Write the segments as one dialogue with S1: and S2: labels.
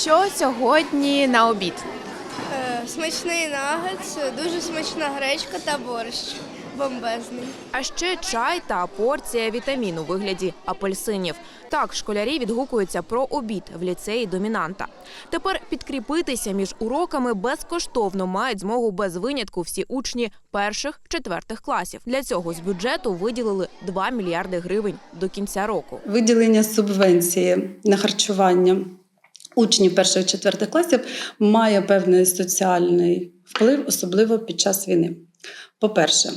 S1: Що сьогодні на обід?
S2: Е, Смачний нагетс, дуже смачна гречка та борщ. Бомбезний.
S1: А ще чай та порція вітаміну у вигляді апельсинів. Так школярі відгукуються про обід в ліцеї домінанта. Тепер підкріпитися між уроками безкоштовно мають змогу без винятку всі учні перших четвертих класів. Для цього з бюджету виділили 2 мільярди гривень до кінця року.
S3: Виділення субвенції на харчування учнів перших четвертих класів має певний соціальний вплив, особливо під час війни. По-перше,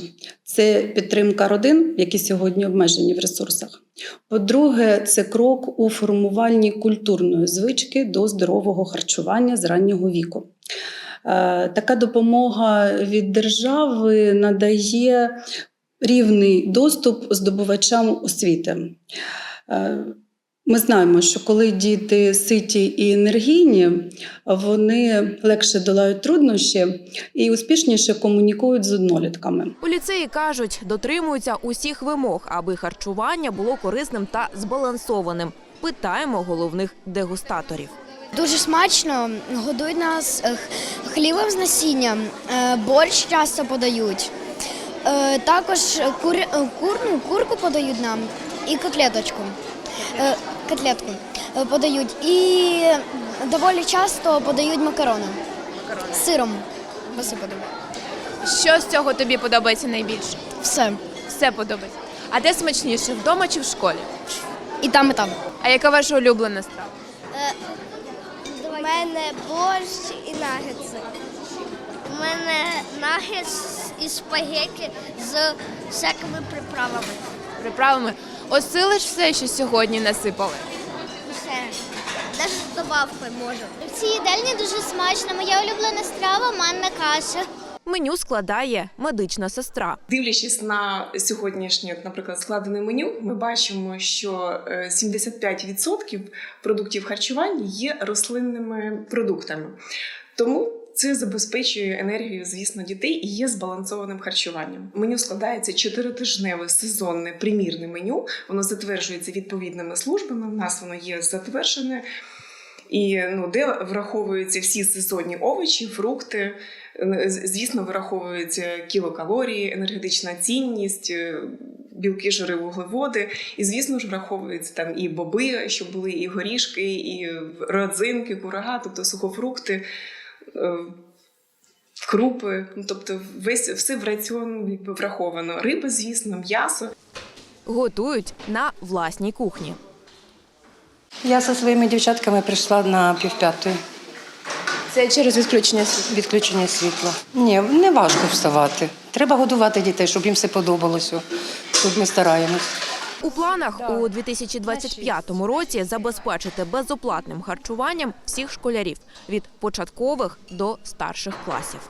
S3: це підтримка родин, які сьогодні обмежені в ресурсах. По-друге, це крок у формуванні культурної звички до здорового харчування з раннього віку. Е, Така допомога від держави надає рівний доступ здобувачам освіти. Ми знаємо, що коли діти ситі і енергійні, вони легше долають труднощі і успішніше комунікують з однолітками.
S1: У ліцеї кажуть, дотримуються усіх вимог, аби харчування було корисним та збалансованим. Питаємо головних дегустаторів.
S4: Дуже смачно годують нас е, хлібом з насінням, е, борщ часто подають. Е, Також кур, кур, ну, курку подають нам і котлеточку. Е, Котлетку е, подають. І доволі часто подають макарони з сиром. Посипати.
S1: Що з цього тобі подобається найбільше?
S4: Все.
S1: Все подобається. А де смачніше вдома чи в школі?
S4: І там, і там.
S1: А яка ваша улюблена страва?
S2: У мене борщ і нагетси.
S5: У мене нагетс і спагеті з всякими приправами.
S1: Приправами. Осилиш все, що сьогодні насипали.
S5: Все. Навіть з добавкою можу.
S4: В цій їдальні дуже смачно. Моя улюблена страва манна каша.
S1: Меню складає медична сестра.
S6: Дивлячись на сьогоднішнє, наприклад, складене меню, ми бачимо, що е, 75% продуктів харчування є рослинними продуктами. Тому це забезпечує енергію, звісно, дітей і є збалансованим харчуванням. Меню складається чотиритижневе сезонне примірне меню. Воно затверджується відповідними службами. У нас воно є затверджене. І ну, де враховуються всі сезонні овочі, фрукти. Звісно, враховуються кілокалорії, енергетична цінність, е, білки, жири, вуглеводи. І, звісно ж, враховуються там і боби, щоб були і горішки, і родзинки, курага, тобто сухофрукти, крупи. Ну, тобто, весь все в раціон якби, враховано. Риба, звісно, м'ясо.
S1: Готують на власній кухні.
S7: Я зі своїми дівчатками прийшла на півп'ятої
S1: Це через відключення світла.
S7: відключення світла. Ні, не важко вставати. Треба годувати дітей, щоб їм все подобалося. Тут ми стараємось.
S1: У планах у 2025 році забезпечити безоплатним харчуванням всіх школярів від початкових до старших класів.